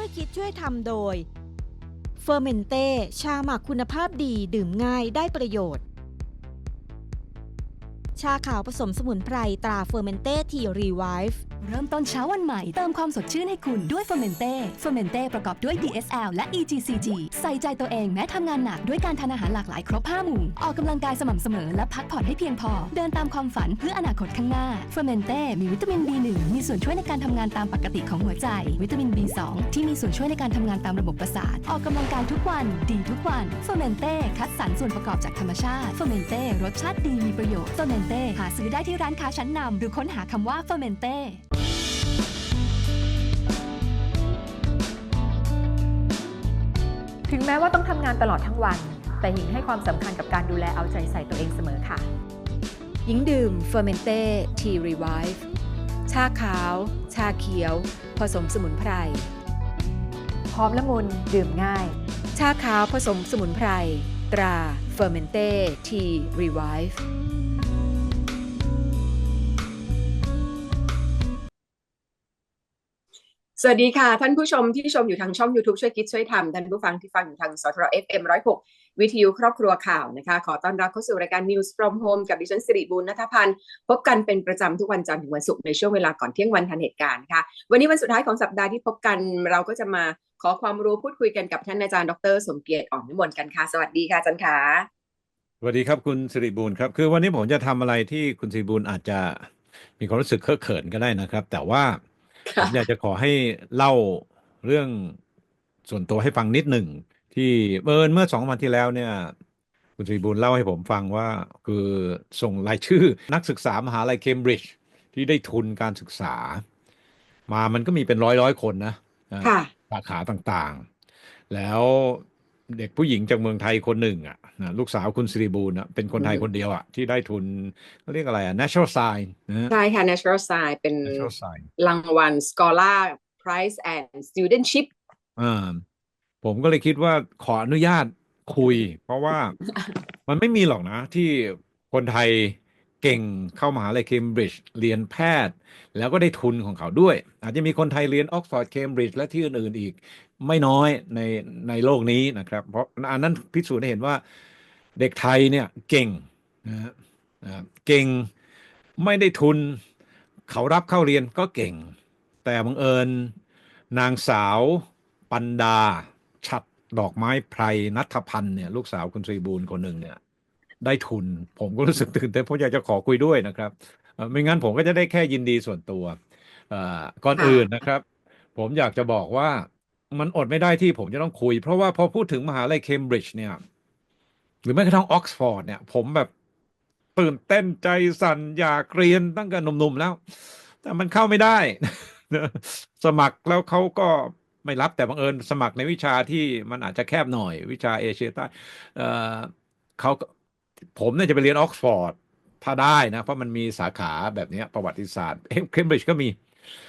ช่วยคิดช่วยทำโดยเฟอร์เมนเต้ชาหมักคุณภาพดีดื่มง่ายได้ประโยชน์ ชาขาวผสมสมุนไพรตราเฟอร์เมนเต้ทีรีไวฟ์ เริ่มต้นเช้าวันใหม่ เติมความสดชื่นให้คุณด้วยเฟอร์เมนเต้เฟอร์เมนเต้ประกอบด้วย DSL และ EGCG ใส่ใจตัวเองแม้ทำงานหนักด้วยการทานอาหารหลากหลายครบ5หมู่ ออกกำลังกายสม่ำเสมอและพักผ่อนให้เพียงพอ เดินตามความฝันเพื่ออนาคตข้างหน้าเฟอร์เมนเต้มีวิตามิน B1 มีส่วนช่วยในการทำงานตามปกติของหัวใจ วิตามิน B2 ที่มีส่วนช่วยในการทำงานตามระบบประสาท ออกกำลังกายทุกวัน ดีทุกวันเฟอร์เมนเต้คัดสรรส่วนประกอบจากธรรมชาติเฟอร์เมนเต้รสชาติดีมีประโยชน์เฟอร์เมนเต้หาซื้อได้ที่ร้านค้าชั้นนำหรือค้นหาคำว่าเฟอร์เมนเต้ แม้ว่าต้องทำงานตลอดทั้งวัน แต่หญิงให้ความสำคัญกับการดูแลเอาใจใส่ตัวเองเสมอค่ะ หญิงดื่มเฟอร์เมนเต้ทีรีไวฟ์ชาขาว ชาเขียว ผสมสมุนไพรหอมละมุนดื่มง่าย ชาขาวผสมสมุนไพร ตราเฟอร์เมนเต้ทีรีไวฟ์ สวัสดีค่ะ ท่านผู้ชมที่ชมอยู่ทางช่อง YouTube ช่วยคิดช่วยทำท่านผู้ฟังที่ฟังอยู่ทางสทร FM 106วิทยุครอบครัวข่าวนะคะ ขอต้อนรับเข้าสู่รายการ News from Home กับดิฉันสิริบูรณ์นัทพันธ์ พบกันเป็นประจำทุกวันจันทร์ถึงวันศุกร์ในช่วงเวลาก่อนเที่ยงวันทันเหตุการณ์ค่ะ วันนี้วันสุดท้ายของสัปดาห์ที่พบกันเราก็จะมาขอความรู้พูดคุยกันกับท่านอาจารย์ดร สมเกียรติอ่อนนิมนต์กันค่ะสวัสดีค่ะอาจารย์ค่ะสวัสดีครับคุณสิริบูลครับคือวันนี้ผมจะทำอะไรที่คุณสิริบูลอาจจะมีความรู้สึกเคอะเขินก็ได้นะครับ แต่ว่า ผค่ะมอยากจะขอให้เล่าเรื่องส่วนตัวให้ฟังนิดหนึ่ง ที่เมื่อเมื่อสองวันที่แล้วเนี่ย คุณสิริบูลเล่าให้ผมฟังว่า คือส่งรายชื่อนักศึกษามหาลัยเคมบริดจ์ที่ได้ทุนการศึกษา มามันก็มีเป็นร้อยร้อยคนนะนะค่ะสาขาต่างๆ แล้ว เด็กผู้หญิงจากเมืองไทยคนหนึ่งอะนะลูกสาวคุณสิริบูลอะเป็นคนไทยอืมคนเดียวอะที่ได้ทุนเขาเรียกอะไรอะ Natural Science นะใช่ค่ะ Natural Science เป็น Natural Science รางวัล Scholar Prize and Studentship อ่าผมก็เลยคิดว่าขออนุญาตคุย เพราะว่ามันไม่มีหรอกนะที่คนไทย เก่งเข้ามหาลัยเคมบริดจ์เรียนแพทย์ แล้วก็ได้ทุนของเขาด้วย อาจจะมีคนไทยเรียนออกซฟอร์ดเคมบริดจ์และที่อื่นๆอีกไม่น้อยในในโลกนี้นะครับ เพราะอันนั้นพิสูจน์ให้เห็นว่าเด็กไทยเนี่ยเก่งนะเก่งไม่ได้ทุน เขารับเข้าเรียนก็เก่ง แต่บังเอิญ นางสาวปันดาฉัดดอกไม้ไพรนัทพันธ์เนี่ยลูกสาวคุณตรีบูลคนหนึ่งเนี่ย ได้ทุน ผมก็รู้สึกตื่นเต้นเพราะอยากจะขอคุยด้วยนะครับไม่งั้นผมก็จะได้แค่ยินดีส่วนตัวก่อนอื่นนะครับ ผมอยากจะบอกว่ามันอดไม่ได้ที่ผมจะต้องคุย เพราะว่าพอพูดถึงมหาลัยเคมบริดจ์เนี่ย หรือแม้กระทั่งออกซฟอร์ดเนี่ย ผมแบบตื่นเต้นใจสั่นอยากเรียนตั้งแต่หนุ่มๆแล้ว แต่มันเข้าไม่ได้ สมัครแล้วเขาก็ไม่รับแต่บังเอิญสมัครในวิชาที่มันอาจจะแคบหน่อยวิชาเอเชียใต้เขา ผมเนี่ยจะไปเรียนออกซฟอร์ดถ้าได้นะ เพราะมันมีสาขาแบบนี้ประวัติศาสตร์เคมบริดจ์ก็มี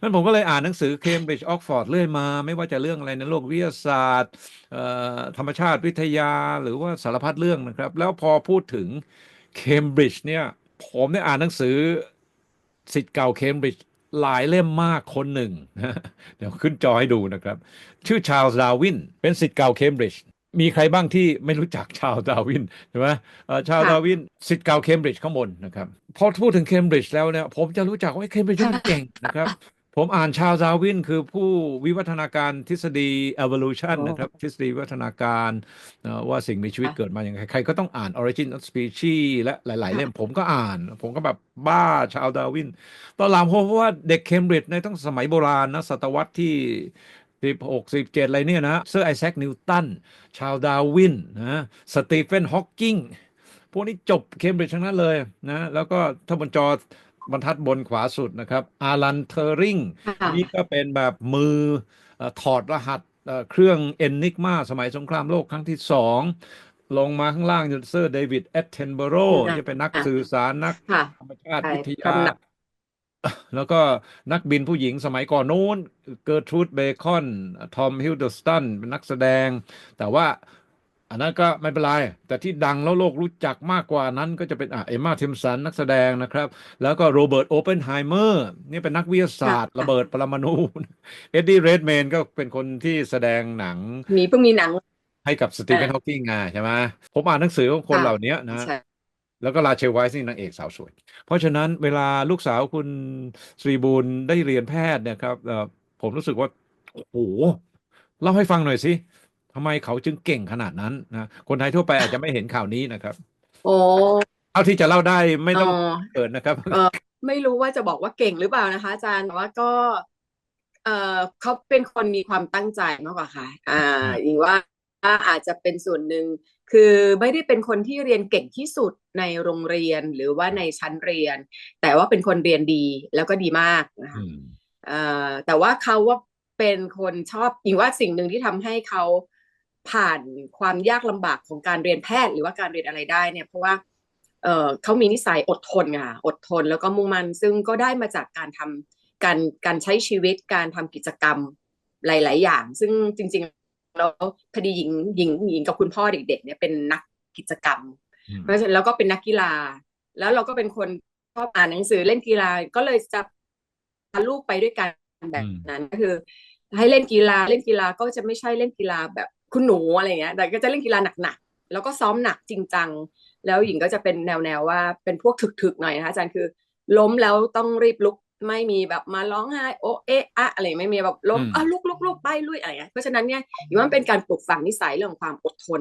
นั้นผมก็เลยอ่านหนังสือเคมบริดจ์ออกฟอร์ดเรื่อยมา ไม่ว่าจะเรื่องอะไรในโลกวิทยาศาสตร์ธรรมชาติวิทยาหรือว่าสารพัดเรื่องนะครับ แล้วพอพูดถึงเคมบริดจ์เนี่ย ผมได้อ่านหนังสือสิทธิ์เก่าเคมบริดจ์หลายเล่มมากคนหนึ่ง เดี๋ยวขึ้นจอให้ดูนะครับ ชื่อชาร์ลส์ดาวิน เป็นสิทธิ์เก่าเคมบริดจ์ มีใครบ้างที่ไม่รู้จักชาลส์ดาร์วินใช่ไหมเอ่อชาลส์ค่ะดาร์วินสิทธิ์เก่าเคมบริดจ์ข้างบนนะครับพอพูดถึงเคมบริดจ์แล้วเนี่ยผมจะรู้จักว่าเคมบริดจ์มันเก่งนะครับผมอ่านชาลส์ดาร์วินคือผู้วิวัฒนาการทฤษฎี evolution โอ้นะครับทฤษฎีวิวัฒนาการเอ่อว่าสิ่งมีชีวิตค่ะเกิดมาอย่างไรใครก็ต้องอ่าน origin of species และหลาย ๆ เล่มผมก็อ่าน ผมก็แบบบ้าชาลส์ดาร์วิน ตอนหลังผมเพราะว่าเด็กเคมบริดจ์ในตั้งสมัยโบราณนะศตวรรษที่ สิบหกสิบเจ็ดอะไรเนี่ยนะเซอร์ไอแซคนิวตัน ชาลส์ดาร์วินนะสตีเฟนฮอว์กิงพวกนี้จบเคมบริดจ์ทั้งนั้นเลยนะแล้วก็ถ้าบนจอบรรทัดบนขวาสุดนะครับอารันเทอริงค่ะนี่ก็เป็นแบบมือเอ่อถอดรหัสเอ่อเครื่องเอนนิกมาสมัยสงครามโลกครั้งที่สองลงมาข้างล่างจนเซอร์เดวิดเอตเทนเบโรค่ะที่เป็นนักค่ะสื่อสารนักค่ะธรรมชาติใช่วิทคยาำนับ แล้วก็นักบินผู้หญิงสมัยก่อนโน้นเกิร์ทรูดเบคอน ทอมฮิลเดอร์สตันเป็นนักแสดง แต่ว่าอันนั้นก็ไม่เป็นไร แต่ที่ดังแล้วโลกรู้จักมากกว่านั้นก็จะเป็นอะเอมมาทิมสันนักแสดงนะครับ แล้วก็โรเบิร์ตโอเปนไฮเมอร์นี่เป็นนักวิทยาศาสตร์ค่ะระเบิดปรมาณูเอ็ดดี้เรดแมนก็เป็นคนที่แสดงหนัง มีเพิ่งมีหนัง ให้กับสตีเฟนอ่าฮอว์กิงไงใช่ไหมผมอ่านหนังสือของคนค่ะเหล่านี้นะใช่ แล้วก็ราเชลไวส์นี่นางเอกสาวสวย เพราะฉะนั้นเวลาลูกสาวคุณสรีบูลได้เรียนแพทย์เนี่ยครับเอ่อผมรู้สึกว่า โอ้โห เล่าให้ฟังหน่อยสิทำไมเขาจึงเก่งขนาดนั้นนะคนไทยทั่วไปอาจจะไม่เห็นข่าวนี้นะครับ โอ้เท่าที่จะเล่าได้ไม่ต้องเออเกิดนะครับเออไม่รู้ว่าจะบอกว่าเก่งหรือเปล่านะคะอาจารย์แต่ว่าก็เออเขาเป็นคนมีความตั้งใจมากกว่าค่ะ อ่าอิงว่า อาจจะเป็นส่วนหนึ่งคือไม่ได้เป็นคนที่เรียนเก่งที่สุดในโรงเรียนหรือว่าในชั้นเรียน แต่ว่าเป็นคนเรียนดีแล้วก็ดีมากนะคะอืมเอ่อแต่ว่าเขาว่าเป็นคนชอบอิงว่าสิ่งหนึ่งที่ทำให้เขาผ่านความยากลำบากของการเรียนแพทย์ หรือว่าการเรียนอะไรได้เนี่ยเพราะว่าเอ่อเขามีนิสัยอดทนค่ะอดทนแล้วก็มุ่งมั่นซึ่งก็ได้มาจากการทำการการใช้ชีวิตการทำกิจกรรมหลาย ๆ อย่าง ซึ่งจริงๆ แล้วพอดีหญิงหญิงหญิงกับคุณพ่อเด็ก ๆ เนี่ยเป็นนักกิจกรรมอืมเพราะฉะนั้นแล้วก็เป็นนักกีฬา แล้วเราก็เป็นคนชอบอ่านหนังสือเล่นกีฬาก็เลยจะพาลูกไปด้วยกันแบบนั้นก็คือ ให้เล่นกีฬาเล่นกีฬาก็จะไม่ใช่เล่นกีฬาแบบคุณหนูอะไรเงี้ย แต่ก็จะเล่นกีฬาหนักๆแล้วก็ซ้อมหนักจริงจังแล้วหญิงก็จะเป็นแนวๆว่าเป็นพวกถึกๆหน่อยนะคะอาจารย์คือ ล้มแล้วต้องรีบลุก ไม่มีแบบมาร้องไห้โอะเอะอะอะไรไม่มีแบบล้มอืมอะลุกลุกลุกไปลุยอะไรเงี้ยเพราะฉะนั้นเนี่ยหญิงว่ามันเป็นการปลูกฝังนิสัยเรื่องของความอดทน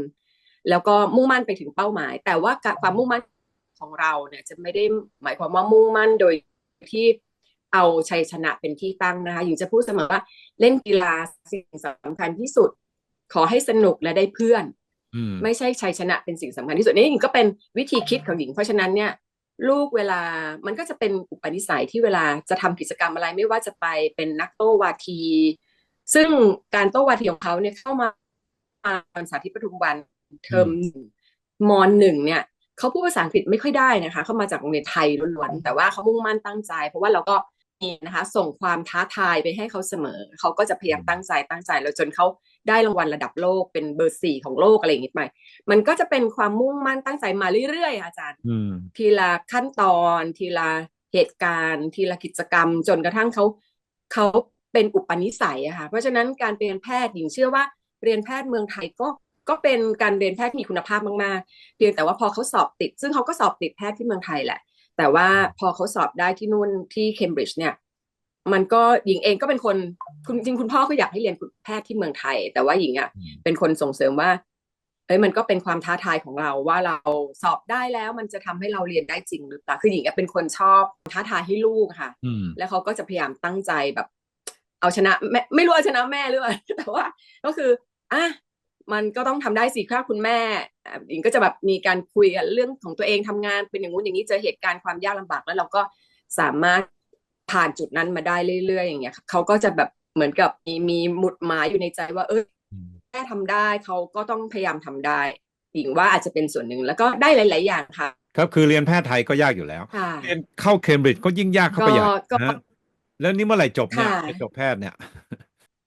แล้วก็มุ่งมั่นไปถึงเป้าหมาย แต่ว่าการความมุ่งมั่นของเราเนี่ยจะไม่ได้หมายความว่ามุ่งมั่นโดยที่เอาชัยชนะเป็นที่ตั้งนะคะหญิงจะพูดเสมอว่าเล่นกีฬาสิ่งสำคัญที่สุด ขอให้สนุกและได้เพื่อนอืมไม่ใช่ชัยชนะเป็นสิ่งสำคัญที่สุดนี่หญิงก็เป็นวิธีคิดของหญิง เพราะฉะนั้นเนี่ย ลูกเวลามันก็จะเป็นอุปนิสัยที่เวลาจะทำกิจกรรมอะไรไม่ว่าจะไปเป็นนักโต้วาที ซึ่งการโต้วาทีของเขาเนี่ยเข้ามาวันสาธิตปทุมวันเทอมหนึ่งมหนึ่งเนี่ยเขาพูดภาษาอังกฤษไม่ค่อยได้นะคะ เข้ามาจากโรงเรียนไทยล้วนๆแต่ว่าเขามุ่งมั่นตั้งใจ เพราะว่าเราก็มีนะคะ ส่งความท้าทายไปให้เขาเสมอ เขาก็จะพยายามตั้งใจตั้งใจแล้วจนเขา ได้รางวัลระดับโลกเป็นเบอร์สี่ของโลกอะไรอย่างงี้ไปมันก็จะเป็นความมุ่งมั่นตั้งใจมาเรื่อยๆอะอาจารย์อืมทีละขั้นตอนทีละเหตุการณ์ ทีละกิจกรรม จนกระทั่งเขาเขาเป็นอุปนิสัยอะค่ะเพราะฉะนั้นการเรียนแพทย์หญิงเชื่อว่าเรียนแพทย์เมืองไทยก็ก็เป็นการเรียนแพทย์ที่มีคุณภาพมากๆ เพียงแต่ว่าพอเขาสอบติด ซึ่งเขาก็สอบติดแพทย์ที่เมืองไทยแหละ แต่ว่าพอเขาสอบได้ที่นู่นที่เคมบริดจ์เนี่ย มันก็หญิงเองก็เป็นคนคุณจริงคุณพ่อก็อยากให้เรียนแพทย์ที่เมืองไทย แต่ว่าหญิงอะอืมเป็นคนส่งเสริมว่าเอ้ยมันก็เป็นความท้าทายของเราว่าเราสอบได้แล้วมันจะทำให้เราเรียนได้จริงหรือเปล่าคือหญิงอะเป็นคนชอบท้าทายให้ลูกค่ะอืมแล้วเขาก็จะพยายามตั้งใจแบบ เอาชนะแม่ไม่รู้เอาชนะแม่หรือเปล่าแต่ว่า ก็คืออะมันก็ต้องทำได้สิครับคุณแม่อะหญิงก็จะแบบมีการคุยกันเรื่องของตัวเองทำงานเป็นอย่างงู้นอย่างนี้เจอเหตุการณ์ความยากลำบากแล้วเราก็สามารถ ผ่านจุดนั้นมาได้เรื่อยๆ อย่างเงี้ยเขาก็จะแบบเหมือนกับมีมีหมุดหมายอยู่ในใจว่าเอออืมแม่ทำได้เขาก็ต้องพยายามทำได้หญิงว่าอาจจะเป็นส่วนหนึ่งแล้วก็ได้หลาย ๆ อย่างค่ะ ครับคือเรียนแพทย์ไทยก็ยากอยู่แล้วค่ะเรียนเข้าเคมบริดจ์ก็ยิ่งยากเข้าไปใหญ่ก็นะฮะแล้วนี่เมื่อไหร่จบเนี่ยค่ะจะจบแพทย์เนี่ย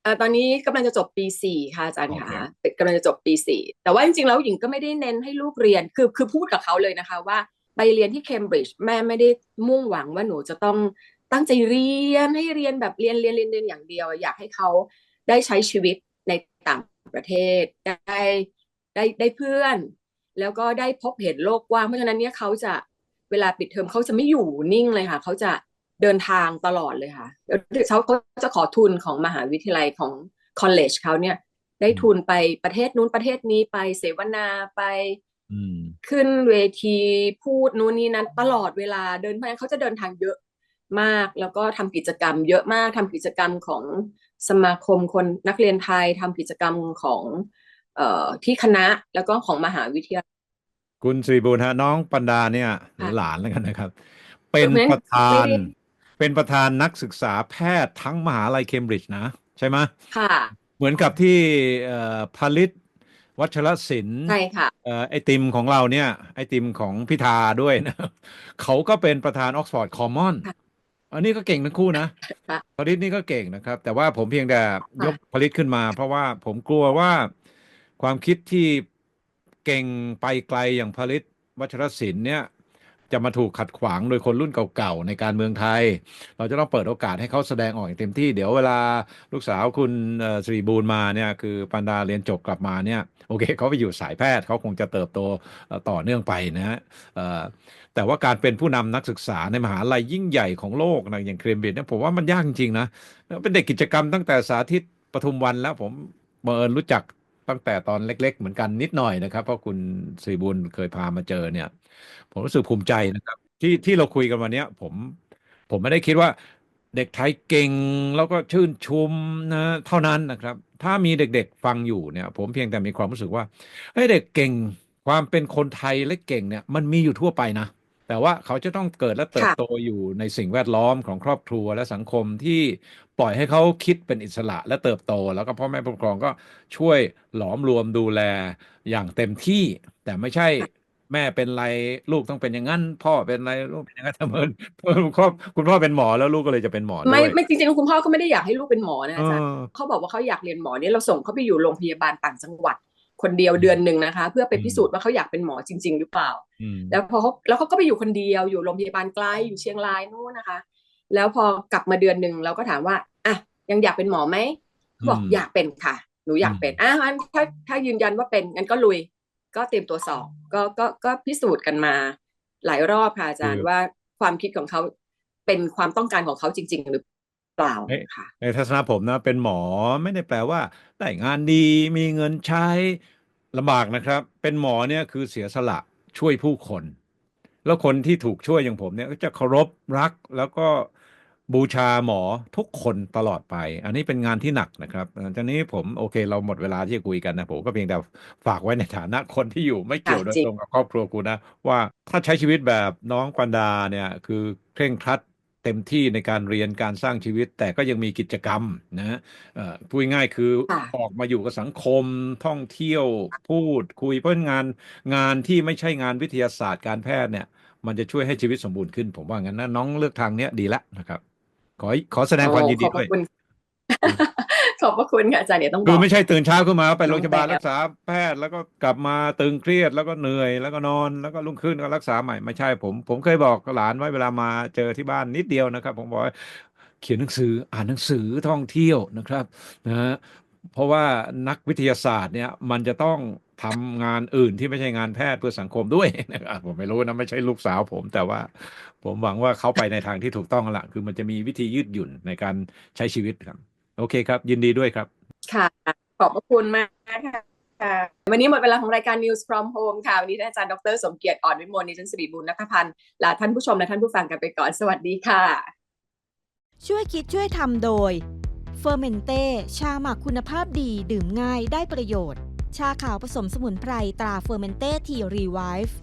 เอ่อตอนนี้กำลังจะจบปีสี่ค่ะอาจารย์โอเคค่ะกำลังจะจบปีสี่แต่ว่าจริงๆแล้วหญิงก็ไม่ได้เน้นให้ลูกเรียนคือคือพูดกับเขาเลยนะคะว่าไปเรียนที่เคมบริดจ์แม่ไม่ได้มุ่งหวังว่าหนูจะต้อง ตั้งใจเรียนให้เรียนแบบเรียนเรียนเรียนเรียนอย่างเดียว อยากให้เขาได้ใช้ชีวิตในต่างประเทศได้ได้ได้เพื่อน แล้วก็ได้พบเห็นโลกกว้างเพราะฉะนั้นเนี่ยเขาจะเวลาปิดเทอมเขาจะไม่อยู่นิ่งเลยค่ะ เขาจะเดินทางตลอดเลยค่ะแล้วเขาเขาจะขอทุนของมหาวิทยาลัยของคอลเลจเขาเนี่ย ได้ทุนไปประเทศนู้นประเทศนี้ไปเสวนาไปอืมขึ้นเวทีพูดนู่นนี่นั้นตลอดเวลาเดินเพราะฉะนั้นเขาจะเดินทางเยอะ มาก แล้วก็ทำกิจกรรม เยอะมากทำกิจกรรมของสมาคมคนนักเรียนไทยทำกิจกรรมของเอ่อที่คณะแล้วก็ของมหาวิทยาลัยคุณสิริบูรณ์ฮะน้องปันดาเนี่ยหรือค่ะหลานแล้วกันนะครับ เป็นไม่ประธานไม่ได้เป็นประธานนักศึกษาแพทย์ทั้งมหาลัยเคมบริดจ์นะ ใช่ไหมค่ะ เหมือนกับที่เอ่อผลิตวัชรศิลป์ใช่ค่ะเอ่อไอติมของเราเนี่ย ไอติมของพิธาด้วยนะ เขาก็เป็นประธานออกซฟอร์ดคอมมอนค่ะ อันนี้ก็เก่งทั้งคู่นะค่ะผลิตนี่ก็เก่งนะครับ แต่ว่าผมเพียงแต่ค่ะยกผลิตขึ้นมา เพราะว่าผมกลัวว่าความคิดที่เก่งไปไกลอย่างผลิตวัชรศิลป์เนี่ย จะมาถูกขัดขวางโดยคนรุ่นเก่าๆในการเมืองไทย เราจะต้องเปิดโอกาสให้เขาแสดงออกอย่างเต็มที่ เดี๋ยวเวลาลูกสาวคุณสิริบูรณ์มาเนี่ยคือปันดาเรียนจบกลับมาเนี่ยโอเคเขาไปอยู่สายแพทย์เขาคงจะเติบโตต่อเนื่องไปนะฮะแต่ว่าการเป็นผู้นำนักศึกษาในมหาลัยยิ่งใหญ่ของโลกนะอย่างเครมบริดจ์เนี่ยผมว่ามันยากจริงๆนะเป็นเด็กกิจกรรมตั้งแต่สาธิตปทุมวันแล้วผมบังเอิญรู้จัก ตั้งแต่ตอนเล็ก ๆ เหมือนกันนิดหน่อยนะครับ เพราะคุณสิริบูรณ์เคยพามาเจอเนี่ย ผมรู้สึกภูมิใจนะครับ ที่ที่เราคุยกันวันเนี้ย ผมผมไม่ได้คิดว่าเด็กไทยเก่งแล้วก็ชื่นชมนะเท่านั้นนะครับ ถ้ามีเด็กๆฟังอยู่เนี่ย ผมเพียงแต่มีความรู้สึกว่าเฮ้ยเด็กเก่งความเป็นคนไทยและเก่งเนี่ย มันมีอยู่ทั่วไปนะ แต่ว่าเขาจะต้องเกิดและเติบค่ะโตอยู่ในสิ่งแวดล้อมของครอบครัวและสังคมที่ปล่อยให้เขาคิดเป็นอิสระและเติบโต แล้วก็พ่อแม่ผู้ปกครองก็ช่วยหลอมรวมดูแลอย่างเต็มที่ แต่ไม่ใช่แม่เป็นไรลูกต้องเป็นอย่างนั้น พ่อเป็นไรลูกเป็นอย่างนั้นเสมอคุณพ่อคุณพ่อเป็นหมอแล้วลูกก็เลยจะเป็นหมอด้ไม่วยไม่จริงๆคุณพ่อก็ไม่ได้อยากให้ลูกเป็นหมอนะเออาจารย์อเขาบอกว่าเขาอยากเรียนหมอเนี่ยเราส่งเขาไปอยู่โรงพยาบาลต่างจังหวัด คนเดียวเดือนหนึ่งนะคะ เพื่อไปพิสูจน์ว่าเขาอยากเป็นหมอจริง ๆ หรือเปล่าอืมแล้วพอเขาแล้วเขาก็ไปอยู่คนเดียวอยู่โรงพยาบาลไกลอยู่เชียงรายนู่นนะคะ แล้วพอกลับมาเดือนหนึ่งเราก็ถามว่าอะยังอยากเป็นหมอไหมเขาบอกอืมอยากเป็นค่ะ หนูอยากเป็นอะงั้นถ้าถ้ายืนยันว่าเป็นงั้นก็ลุย ก็เตรียมตัวสอบก็ก็ก็พิสูจน์กันมา หลายรอบค่ะอาจารย์ว่าความคิดของเขาเป็นความต้องการของเขาจริง ๆ หรือ เปล่าค่ะในทัศนะผมนะ เป็นหมอไม่ได้แปลว่าได้งานดีมีเงินใช้ลำบากนะครับ เป็นหมอเนี่ยคือเสียสละช่วยผู้คน แล้วคนที่ถูกช่วยอย่างผมเนี่ยก็จะเคารพรักแล้วก็บูชาหมอทุกคนตลอดไป อันนี้เป็นงานที่หนักนะครับทีนี้ผมโอเค เราหมดเวลาที่จะคุยกันนะผมก็เพียงแต่ฝากไว้ในฐานะคนที่อยู่ไม่เกี่ยวโดยจริงตรงกับครอบครัวกูนะ ว่าถ้าใช้ชีวิตแบบน้องปันดาเนี่ยคือเคร่งครัด เต็มที่ในการเรียนการสร้างชีวิต แต่ก็ยังมีกิจกรรมนะเอ่อพูดง่ายๆคือค่ะออกมาอยู่กับสังคมท่องเที่ยวพูดคุยเพราะงานงานที่ไม่ใช่งานวิทยาศาสตร์การแพทย์เนี่ย มันจะช่วยให้ชีวิตสมบูรณ์ขึ้น ผมว่างั้นนะน้องเลือกทางเนี้ยดีแล้วนะครับ ขอขอแสดงความยินดีขอบพด้วยระคุณ ขอบพระคุณค่ะอาจารย์เดี๋ยวต้องบคือไม่ใช่ตื่นเช้าขึ้นมาไปโรงพยาบาลรักษาแพทย์แล้วก็กลับมาตึงเครียดแล้วก็เหนื่อยแล้วก็นอนแล้วก็รุ่งขึ้นก็รักษาใหม่ไม่ใช่ผม ผมเคยบอกหลานไว้เวลามาเจอที่บ้านนิดเดียวนะครับ ผมบอกเขียนหนังสืออ่านหนังสือท่องเที่ยวนะครับนะฮะเพราะว่านักวิทยาศาสตร์เนี่ยมันจะต้องทำงานอื่นที่ไม่ใช่งานแพทย์เพื่อสังคมด้วยนะครับผมไม่รู้นะ ไม่ใช่ลูกสาวผม แต่ว่าผมหวังว่าเขาไปในทางที่ถูกต้องแล้วละคือมันจะมีวิธียืดหยุ่นในการใช้ชีวิตครับ โอเคครับ ยินดีด้วยครับ ค่ะ ขอบพระคุณมากค่ะค่ะ วันนี้หมดเวลาของรายการ News from Home ค่ะ วันนี้ท่านอาจารย์ดรสมเกียรติอ่อนวิมลนิชันสิริบุญนัทพันธ์ลาท่านผู้ชมและท่านผู้ฟังกันไปก่อน สวัสดีค่ะ ช่วยคิดช่วยทำโดยเฟอร์เมนเต้ชาหมักคุณภาพดีดื่มง่ายได้ประโยชน์ ชาขาวผสมสมุนไพรตราเฟอร์เมนเต้ทีรีไวฟ์